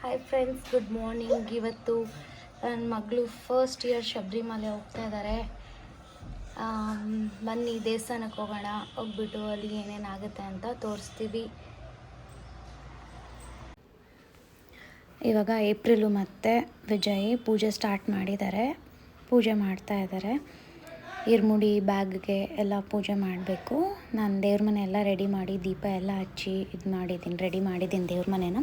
Hi friends good morning ಇವತ್ತು ನನ್ನ ಮಗಳು ಫಸ್ಟ್ ಇಯರ್ ಶಬರಿಮಲೆ ಹೋಗ್ತಾ ಇದ್ದಾರೆ ಬನ್ನಿ ದೇವಸ್ಥಾನಕ್ಕೆ ಹೋಗೋಣ. ಹೋಗ್ಬಿಟ್ಟು ಅಲ್ಲಿ ಏನೇನಾಗುತ್ತೆ ಅಂತ ತೋರಿಸ್ತೀವಿ. ಇವಾಗ ಏಪ್ರಿಲು ಮತ್ತು ವಿಜಯ್ ಪೂಜೆ ಸ್ಟಾರ್ಟ್ ಮಾಡಿದ್ದಾರೆ. ಪೂಜೆ ಮಾಡ್ತಾ ಇದ್ದಾರೆ ಇರ್ಮುಡಿ ಬ್ಯಾಗ್ಗೆ ಎಲ್ಲ ಪೂಜೆ ಮಾಡಬೇಕು. ನಾನು ದೇವ್ರ ಮನೆ ಎಲ್ಲ ರೆಡಿ ಮಾಡಿ ದೀಪ ಎಲ್ಲ ಹಚ್ಚಿ ಇದು ಮಾಡಿದ್ದೀನಿ ರೆಡಿ ಮಾಡಿದ್ದೀನಿ ದೇವ್ರ ಮನೇನ.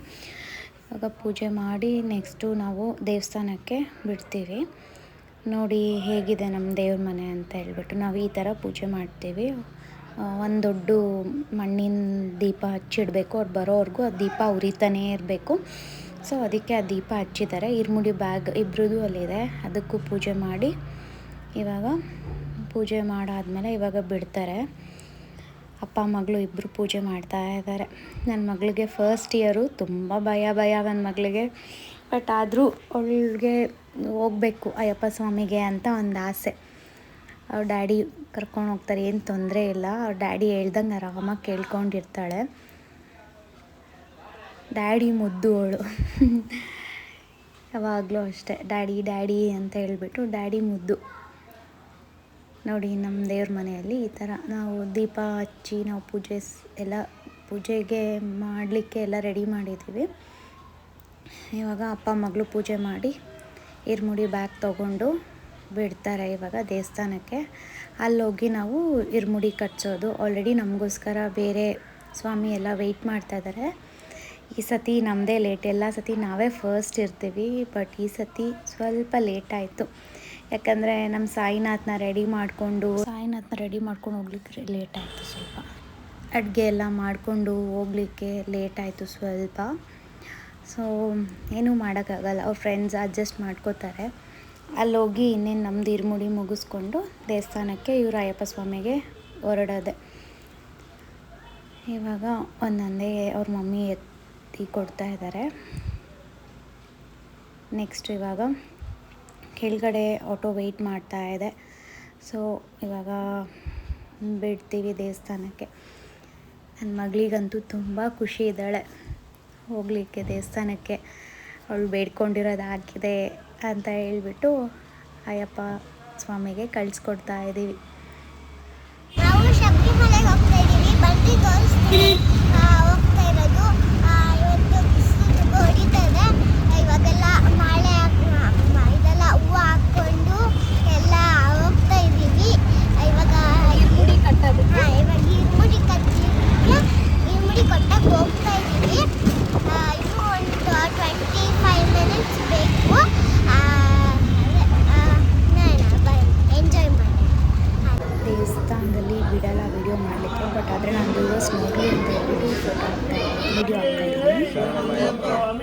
ಇವಾಗ ಪೂಜೆ ಮಾಡಿ ನೆಕ್ಸ್ಟು ನಾವು ದೇವಸ್ಥಾನಕ್ಕೆ ಬಿಡ್ತೀವಿ. ನೋಡಿ ಹೇಗಿದೆ ನಮ್ಮ ದೇವ್ರ ಮನೆ ಅಂತ ಹೇಳ್ಬಿಟ್ಟು ನಾವು ಈ ಥರ ಪೂಜೆ ಮಾಡ್ತೀವಿ. ಒಂದು ದೊಡ್ಡ ಮಣ್ಣಿನ ದೀಪ ಹಚ್ಚಿಡಬೇಕು, ಅವ್ರು ಬರೋವರೆಗೂ ಆ ದೀಪ ಉರಿತಾನೇ ಇರಬೇಕು. ಸೊ ಅದಕ್ಕೆ ಆ ದೀಪ ಹಚ್ಚಿದ್ದಾರೆ. ಇರ್ಮುಡಿ ಬ್ಯಾಗ್ ಇಬ್ಬರದ್ದು ಅಲ್ಲಿದೆ. ಅದಕ್ಕೂ ಪೂಜೆ ಮಾಡಿ ಇವಾಗ ಪೂಜೆ ಮಾಡಾದಮೇಲೆ ಇವಾಗ ಬಿಡ್ತಾರೆ. ಅಪ್ಪ, ಮಗಳು ಇಬ್ಬರು ಪೂಜೆ ಮಾಡ್ತಾ ಇದ್ದಾರೆ. ನನ್ನ ಮಗಳಿಗೆ ಫಸ್ಟ್ ಇಯರು ತುಂಬ ಭಯ ಭಯ ನನ್ನ ಮಗಳಿಗೆ. ಬಟ್ ಆದರೂ ಅವಳಿಗೆ ಹೋಗಬೇಕು ಅಯ್ಯಪ್ಪ ಸ್ವಾಮಿಗೆ ಅಂತ ಒಂದು ಆಸೆ. ಅವ್ರ ಡ್ಯಾಡಿ ಕರ್ಕೊಂಡು ಹೋಗ್ತಾರೆ, ಏನು ತೊಂದರೆ ಇಲ್ಲ. ಅವ್ರ ಡ್ಯಾಡಿ ಹೇಳ್ದಂಗೆ ಆರಾಮಾಗಿ ಕೇಳ್ಕೊಂಡಿರ್ತಾಳೆ. ಡ್ಯಾಡಿ ಮುದ್ದು ಅವಳು. ಯಾವಾಗಲೂ ಅಷ್ಟೇ. ಡ್ಯಾಡಿ ಡ್ಯಾಡಿ ಅಂತ ಹೇಳಿಬಿಟ್ಟು ಡ್ಯಾಡಿ ಮುದ್ದು. ನೋಡಿ ನಮ್ಮ ದೇವ್ರ ಮನೆಯಲ್ಲಿ ಈ ಥರ ನಾವು ದೀಪ ಹಚ್ಚಿ, ನಾವು ಪೂಜೆ ಎಲ್ಲ ಪೂಜೆಗೆ ಮಾಡಲಿಕ್ಕೆ ಎಲ್ಲ ರೆಡಿ ಮಾಡಿದ್ದೀವಿ ಇವಾಗ ಅಪ್ಪ, ಮಗಳು ಪೂಜೆ ಮಾಡಿ ಇರ್ಮುಡಿ ಬ್ಯಾಗ್ ತೊಗೊಂಡು ಬಿಡ್ತಾರೆ ಇವಾಗ ದೇವಸ್ಥಾನಕ್ಕೆ. ಅಲ್ಲೋಗಿ ನಾವು ಇರ್ಮುಡಿ ಕಟ್ಸೋದು. ಆಲ್ರೆಡಿ ನಮಗೋಸ್ಕರ ಬೇರೆ ಸ್ವಾಮಿ ಎಲ್ಲ ವೆಯ್ಟ್ ಮಾಡ್ತಾ ಇದ್ದಾರೆ ಈ ಸತಿ ನಮ್ಮದೇ ಲೇಟ್ ಎಲ್ಲ ಸತಿ ನಾವೇ ಫಸ್ಟ್ ಇರ್ತೀವಿ. ಬಟ್ ಈ ಸತಿ ಸ್ವಲ್ಪ ಲೇಟ್ ಆಯಿತು. ಯಾಕಂದರೆ ನಮ್ಮ ಸಾಯಿನಾಥ್ನ ರೆಡಿ ಮಾಡಿಕೊಂಡು, ಸಾಯಿನಾಥ್ನ ರೆಡಿ ಮಾಡ್ಕೊಂಡು ಹೋಗ್ಲಿಕ್ಕೆ ಲೇಟ್ ಆಯಿತು ಸ್ವಲ್ಪ. ಅಡುಗೆ ಎಲ್ಲ ಮಾಡಿಕೊಂಡು ಹೋಗ್ಲಿಕ್ಕೆ ಲೇಟ್ ಆಯಿತು ಸ್ವಲ್ಪ. ಸೊ ಏನೂ ಮಾಡೋಕ್ಕಾಗಲ್ಲ. ಅವ್ರ ಫ್ರೆಂಡ್ಸ್ ಅಡ್ಜಸ್ಟ್ ಮಾಡ್ಕೋತಾರೆ. ಹೋಗಿ ಇನ್ನೇನು ನಮ್ದು ಇರ್ಮುಡಿ ಮುಗಿಸ್ಕೊಂಡು ದೇವಸ್ಥಾನಕ್ಕೆ ಇವರು ಅಯ್ಯಪ್ಪ ಸ್ವಾಮಿಗೆ ಹೊರಡೋದೆ. ಇವಾಗ ಒಂದೊಂದೇ ಅವ್ರ ಮಮ್ಮಿ ಎತ್ತಿ ಕೊಡ್ತಾ ಇದ್ದಾರೆ ನೆಕ್ಸ್ಟ್ ಇವಾಗ ಕೆಳಗಡೆ ಆಟೋ ವೆಯ್ಟ್ ಮಾಡ್ತಾ ಇದೆ. ಸೊ ಇವಾಗ ಬಿಡ್ತೀವಿ ದೇವಸ್ಥಾನಕ್ಕೆ. ನನ್ನ ಮಗಳಿಗಂತೂ ತುಂಬ ಖುಷಿ ಇದ್ದಾಳೆ ಹೋಗಲಿಕ್ಕೆ ದೇವಸ್ಥಾನಕ್ಕೆ. ಅವಳು ಬೇಡ್ಕೊಂಡಿರೋದಾಗಿದೆ ಅಂತ ಹೇಳಿಬಿಟ್ಟು ಅಯ್ಯಪ್ಪ ಸ್ವಾಮಿಗೆ ಕಳಿಸ್ಕೊಡ್ತಾ ಇದ್ದೀವಿ ನಾವು ಶಬರಿಮಲೆಗೆ ಹೋಗ್ತಾ ಇದೀವಿ ಬಂಡಿ ತೋರಿಸ್ತೀವಿ ಆ, ಹೋಗ್ತಾ ಇರೋದು ಆ, ಇವತ್ತು ಬಿಸಿಲು ತುಂಬ ಹೊಡಿತಾ ಇದೆ ಇವಾಗೆಲ್ಲ ಮಾಳೆ ಹಾಕ್- ಮ- ಇದೆಲ್ಲ ಹೂವು ಹಾಕ್ಕೊಂಡು ಎಲ್ಲ ಹೋಗ್ತಾ ಇದ್ದೀವಿ ಇವಾಗ ಇರ್ಮುಡಿ ಕಟ್ಟೋದು ಹಾ, ಇವಾಗ ಇರ್ಮುಡಿ ಕಟ್ಟಿಗೆ ಇರ್ಮುಡಿ ಕೊಟ್ಟಕ್ಕೆ ಹೋಗ್ತಾ ಇದ್ದೀವಿ ಆ, ಇನ್ನೂ ಒಂದು ಟ್ವೆಂಟಿ ಫೈವ್ ಮಿನಿಟ್ಸ್ ಬೇಕು ಆ, ಅದೇ, ಆ, ನೋಡೋಣ ಎಂಜಾಯ್ ಮಾಡೋಣ ದೇವಸ್ಥಾನದಲ್ಲಿ ಬಿಡಲ್ಲ ವಿಡಿಯೋ ಮಾಡಲಿಕ್ಕೆ ಬಟ್ ಆದರೆ ನಾನು ವ್ಯೂವರ್ಸ್ ನೋಡಲಿ ಅಂತ ಹೇಳ್ಬಿಟ್ಟು ಫೋಟೋ ಹಾಕ್ತಾ ವಿಡಿಯೋ ಹಾಕ್ತಾ ಇದ್ದೀನಿ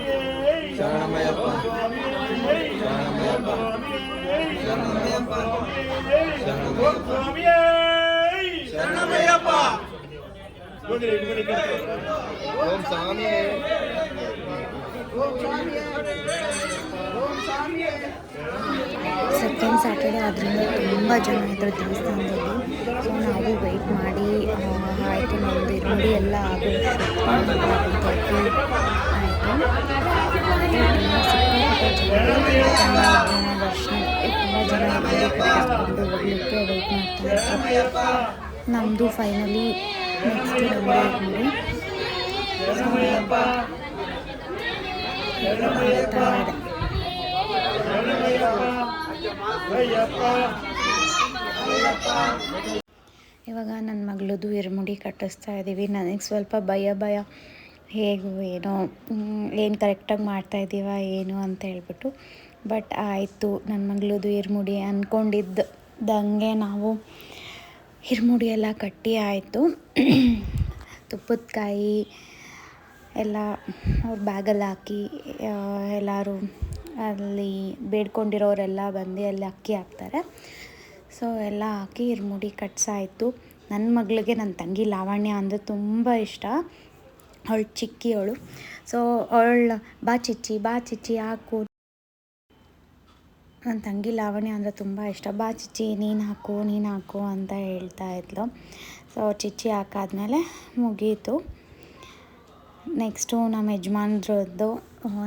ಓಂ ಸ್ವಾಮಿ ಸೆಕೆಂಡ್ ಸ್ಯಾಟರ್ಡೆ ಆದ್ದರಿಂದ ತುಂಬ ಜನ ಇದ್ದರು ದೇವಸ್ಥಾನದಲ್ಲಿ. ಸೊ ನಾವು ವೆಯ್ಟ್ ಮಾಡಿ ಆ, ಆಯಿತು ನಮ್ಮದು ಇರುಮುಡಿ ಎಲ್ಲ ಆಗುತ್ತೆ. ಆಯಿತು? ತುಂಬ ಜನ ದರ್ಶನ ತುಂಬ ಜನ ಕಟ್ಟಿಸ್ಕೊಂಡು ಹೋಗ್ಲಿಕ್ಕೆ ವೆಯ್ಟ್ ಮಾಡ್ತಾ ನಮ್ಮದು ಫೈನಲಿ ನೆಕ್ಸ್ಟ್ ಇವಾಗ ನನ್ನ ಮಗಳದು ಎರ್ಮುಡಿ ಕಟ್ಟಿಸ್ತಾ ಇದ್ದೀವಿ ನನಗೆ ಸ್ವಲ್ಪ ಭಯ ಭಯ. ಹೇಗೂ ಏನೋ ಏನು ಕರೆಕ್ಟಾಗಿ ಮಾಡ್ತಾ ಇದ್ದೀವ ಏನು ಅಂತ ಹೇಳ್ಬಿಟ್ಟು. ಬಟ್ ಆಯಿತು ನನ್ನ ಮಗಳದು ಇರ್ಮುಡಿ ಅಂದ್ಕೊಂಡಿದ್ದಂಗೆ ನಾವು ಇರ್ಮುಡಿ ಎಲ್ಲ ಕಟ್ಟಿ ಆಯಿತು. ತುಪ್ಪದ ಕಾಯಿ ಎಲ್ಲ ಅವ್ರ ಬ್ಯಾಗಲ್ಲಿ ಹಾಕಿ ಎಲ್ಲರೂ ಅಲ್ಲಿ ಬೇಡ್ಕೊಂಡಿರೋರೆಲ್ಲ ಬಂದು ಅಲ್ಲಿ ಅಕ್ಕಿ ಹಾಕ್ತಾರೆ. ಸೊ ಎಲ್ಲ ಹಾಕಿ ಇರ್ಮುಡಿ ಕಟ್ಸಾಯಿತು. ನನ್ನ ಮಗಳಿಗೆ ನನ್ನ ತಂಗಿ ಲಾವಣ್ಯ ಅಂದರೆ ತುಂಬ ಇಷ್ಟ. ಅವಳು ಚಿಕ್ಕಿ ಅವಳು ಸೊ ಅವಳು ಬಾ ಚಿಚ್ಚಿ ಬಾ ಚಿಚ್ಚಿ, ಹಾಕು. ನನ್ನ ತಂಗಿ ಲಾವಣ್ಯ ಅಂದರೆ ತುಂಬ ಇಷ್ಟ. ಬಾ ಚಿಚ್ಚಿ, ನೀನು ಹಾಕು ನೀನು ಹಾಕು ಅಂತ ಹೇಳ್ತಾ ಇದ್ಲು. ಸೊ ಚಿಚ್ಚಿ ಹಾಕಾದ್ಮೇಲೆ ಮುಗೀತು. ನೆಕ್ಸ್ಟು ನಮ್ಮ ಯಜಮಾನ್ರದ್ದು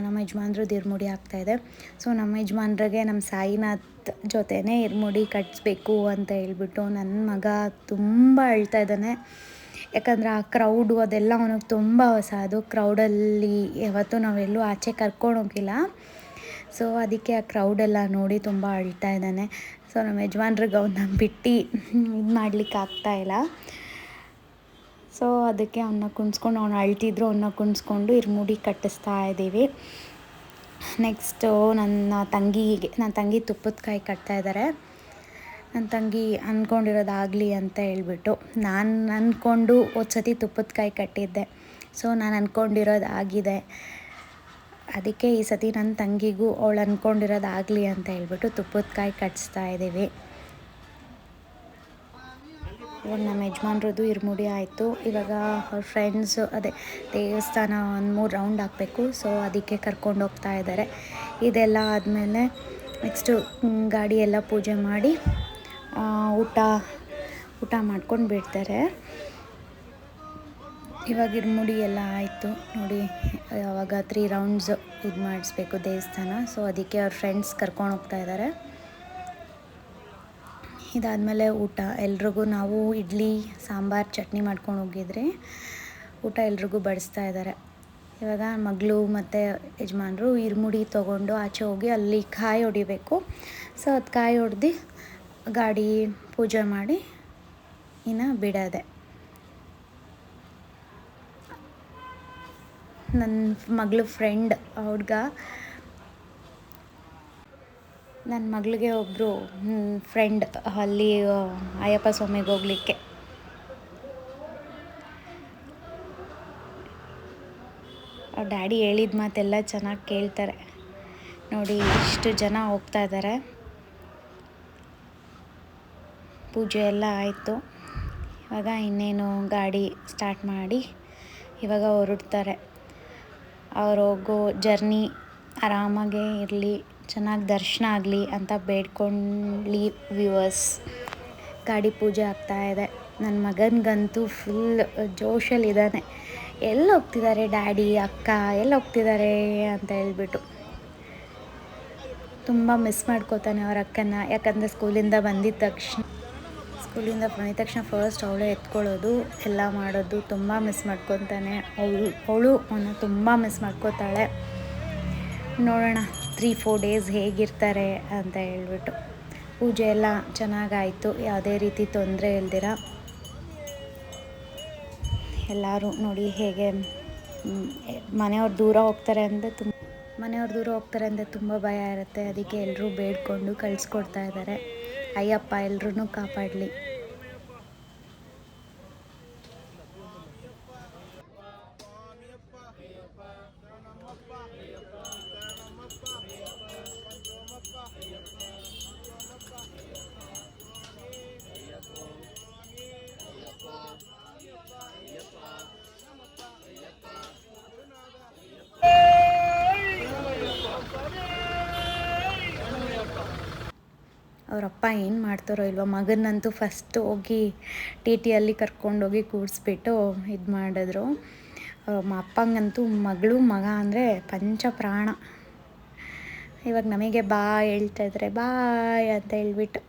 ನಮ್ಮ ಯಜಮಾನ್ರದ್ದು ಇರ್ಮುಡಿ ಆಗ್ತಾಯಿದೆ ಸೊ ನಮ್ಮ ಯಜಮಾನ್ರಿಗೆ ನಮ್ಮ ಸಾಯಿನಾಥ್ ಜೊತೆನೇ ಇರ್ಮುಡಿ ಕಟ್ಟಿಸ್ಬೇಕು ಅಂತ ಹೇಳ್ಬಿಟ್ಟು ನನ್ನ ಮಗ ತುಂಬ ಅಳ್ತಾ ಇದ್ದಾನೆ. ಯಾಕಂದರೆ ಆ ಕ್ರೌಡು ಅದೆಲ್ಲ ಅವನಿಗೆ ತುಂಬ ಹೊಸ. ಅದು ಕ್ರೌಡಲ್ಲಿ ಯಾವತ್ತೂ ನಾವೆಲ್ಲೂ ಆಚೆ ಕರ್ಕೊಂಡು ಹೋಗಿಲ್ಲ. ಸೊ ಅದಕ್ಕೆ ಆ ಕ್ರೌಡೆಲ್ಲ ನೋಡಿ ತುಂಬ ಅಳ್ತಾ ಇದ್ದಾನೆ. ಸೊ ನಮ್ಮ ಯಜಮಾನ್ರಿಗೆ ಅವನ್ನ ಬಿಟ್ಟು ಇದು ಮಾಡ್ಲಿಕ್ಕೆ ಆಗ್ತಾಯಿಲ್ಲ ಸೊ ಅದಕ್ಕೆ ಅವನ್ನ ಕುಣಿಸ್ಕೊಂಡು, ಅವ್ನು ಅಳ್ತಿದ್ರು ಅವನ್ನ ಕುಣಿಸ್ಕೊಂಡು ಇರ್ಮುಡಿ ಕಟ್ಟಿಸ್ತಾ ಇದ್ದೀವಿ. ನೆಕ್ಸ್ಟು ನನ್ನ ತಂಗಿಗೆ, ನನ್ನ ತಂಗಿ ತುಪ್ಪದ ಕಾಯಿ ಕಟ್ತಾ ಇದ್ದಾರೆ ನನ್ನ ತಂಗಿ ಅಂದ್ಕೊಂಡಿರೋದಾಗಲಿ ಅಂತ ಹೇಳ್ಬಿಟ್ಟು ನಾನು ಅಂದ್ಕೊಂಡು ಸತಿ ತುಪ್ಪದ ಕಾಯಿ ಕಟ್ಟಿದ್ದೆ. ಸೊ ನಾನು ಅಂದ್ಕೊಂಡಿರೋದು ಆಗಿದೆ ಅದಕ್ಕೆ ಈ ಸತಿ ನನ್ನ ತಂಗಿಗೂ ಅವಳು ಅಂದ್ಕೊಂಡಿರೋದಾಗಲಿ ಅಂತ ಹೇಳ್ಬಿಟ್ಟು ತುಪ್ಪದ ಕಾಯಿ ಕಟ್ಸ್ತಾ ಇದ್ದೀವಿ. ಇವಾಗ ನಮ್ಮ ಯಜಮಾನ್ರದ್ದು ಇರ್ಮುಡಿ ಆಯಿತು. ಇವಾಗ ಅವ್ರ ಫ್ರೆಂಡ್ಸು ಅದೇ ದೇವಸ್ಥಾನ ಒಂದು ಮೂರು ರೌಂಡ್ ಹಾಕಬೇಕು. ಸೊ ಅದಕ್ಕೆ ಕರ್ಕೊಂಡು ಹೋಗ್ತಾ ಇದ್ದಾರೆ ಇದೆಲ್ಲ ಆದಮೇಲೆ ನೆಕ್ಸ್ಟು ಗಾಡಿ ಎಲ್ಲ ಪೂಜೆ ಮಾಡಿ ಊಟ ಊಟ ಮಾಡ್ಕೊಂಡು ಬಿಡ್ತಾರೆ. ಇವಾಗ ಇರ್ಮುಡಿ ಎಲ್ಲ ಆಯಿತು. ನೋಡಿ, ಅವಾಗ ತ್ರೀ ರೌಂಡ್ಸ್ ಇದು ಮಾಡಿಸ್ಬೇಕು ದೇವಸ್ಥಾನ. ಸೊ ಅದಕ್ಕೆ ಅವ್ರ ಫ್ರೆಂಡ್ಸ್ ಕರ್ಕೊಂಡು ಹೋಗ್ತಾ ಇದ್ದಾರೆ ಇದಾದಮೇಲೆ ಊಟ. ಎಲ್ರಿಗೂ ನಾವು ಇಡ್ಲಿ, ಸಾಂಬಾರು, ಚಟ್ನಿ ಮಾಡ್ಕೊಂಡು ಹೋಗಿದ್ರಿ. ಊಟ ಎಲ್ರಿಗೂ ಬಡಿಸ್ತಾ ಇದ್ದಾರೆ ಇವಾಗ ಮಗಳು ಮತ್ತು ಯಜಮಾನರು ಇರ್ಮುಡಿ ತೊಗೊಂಡು ಆಚೆ ಹೋಗಿ ಅಲ್ಲಿ ಕಾಯಿ ಹೊಡಿಬೇಕು. ಸೊ ಅದು ಕಾಯಿ ಹೊಡ್ದು ಗಾಡಿ ಪೂಜೆ ಮಾಡಿ ಇನ್ನು ಬಿಡೋದೆ. ನನ್ನ ಮಗಳು ಫ್ರೆಂಡ್ ಹುಡ್ಗ. ನನ್ನ ಮಗಳಿಗೆ ಒಬ್ಬರು ಫ್ರೆಂಡ್ ಅಲ್ಲಿ ಅಯ್ಯಪ್ಪ ಸ್ವಾಮಿಗೆ ಹೋಗ್ಲಿಕ್ಕೆ. ಡ್ಯಾಡಿ ಹೇಳಿದ ಮಾತೆಲ್ಲ ಚೆನ್ನಾಗಿ ಕೇಳ್ತಾರೆ. ನೋಡಿ, ಇಷ್ಟು ಜನ ಹೋಗ್ತಾ ಇದ್ದಾರೆ ಪೂಜೆ ಎಲ್ಲ ಆಯಿತು. ಇವಾಗ ಇನ್ನೇನು ಗಾಡಿ ಸ್ಟಾರ್ಟ್ ಮಾಡಿ ಇವಾಗ ಹೊರಡ್ತಾರೆ. ಅವ್ರು ಹೋಗೋ ಜರ್ನಿ ಆರಾಮಾಗೆ ಇರಲಿ, ಚೆನ್ನಾಗಿ ದರ್ಶನ ಆಗಲಿ ಅಂತ ಬೇಡ್ಕೊಳ್ಳಿ ವ್ಯೂವರ್ಸ್ ಗಾಡಿ ಪೂಜೆ ಇದೆ. ನನ್ನ ಮಗನಿಗಂತೂ ಫುಲ್ ಜೋಶಲ್ಲಿದ್ದಾನೆ ಎಲ್ಲಿ ಹೋಗ್ತಿದ್ದಾರೆ ಡ್ಯಾಡಿ, ಅಕ್ಕ ಎಲ್ಲಿ ಹೋಗ್ತಿದ್ದಾರೆ ಅಂತ ಹೇಳ್ಬಿಟ್ಟು. ತುಂಬ ಮಿಸ್ ಮಾಡ್ಕೋತಾನೆ ಅವ್ರ ಅಕ್ಕನ. ಯಾಕಂದರೆ ಸ್ಕೂಲಿಂದ ಬಂದಿದ್ದ ತಕ್ಷಣ ಸ್ಕೂಲಿಂದ ಬಂದಿದ ತಕ್ಷಣ ಫಸ್ಟ್ ಅವಳೇ ಎತ್ಕೊಳ್ಳೋದು, ಎಲ್ಲ ಮಾಡೋದು, ತುಂಬ ಮಿಸ್ ಮಾಡ್ಕೊತಾನೆ. ಅವಳು ಅವಳು ಅವನು ತುಂಬ ಮಿಸ್ ಮಾಡ್ಕೋತಾಳೆ. ನೋಡೋಣ ತ್ರೀ ಫೋರ್ ಡೇಸ್ ಹೇಗಿರ್ತಾರೆ ಅಂತ ಹೇಳ್ಬಿಟ್ಟು. ಪೂಜೆ ಎಲ್ಲ ಚೆನ್ನಾಗಾಯಿತು. ಯಾವುದೇ ರೀತಿ ತೊಂದರೆ ಇಲ್ದಿರ. ಎಲ್ಲರೂ ನೋಡಿ ಹೇಗೆ ಮನೆಯವ್ರು ದೂರ ಹೋಗ್ತಾರೆ ಅಂದರೆ ತುಂಬ, ಮನೆಯವ್ರು ದೂರ ಹೋಗ್ತಾರೆ ಅಂದರೆ ತುಂಬ ಭಯ ಇರುತ್ತೆ. ಅದಕ್ಕೆ ಎಲ್ಲರೂ ಬೇಡ್ಕೊಂಡು ಕಳಿಸ್ಕೊಡ್ತಾ ಇದ್ದಾರೆ. ಅಯ್ಯಪ್ಪ ಎಲ್ರೂ ಕಾಪಾಡಲಿ. ಅವರಪ್ಪ ಏನು ಮಾಡ್ತಾರೋ ಇಲ್ವೋ, ಮಗನಂತೂ ಫಸ್ಟ್ ಹೋಗಿ ಟಿ ಟಿಯಲ್ಲಿ ಕರ್ಕೊಂಡೋಗಿ ಕೂರಿಸ್ಬಿಟ್ಟು ಇದು ಮಾಡಿದ್ರು. ಅಪ್ಪಂಗಂತೂ ಮಗಳು ಮಗ ಅಂದರೆ ಪಂಚ ಪ್ರಾಣ ಇವಾಗ ನಮಗೆ ಬಾ ಹೇಳ್ತಾ ಇದ್ದಾರೆ ಬಾಯ್ ಅಂತ ಹೇಳ್ಬಿಟ್ಟು.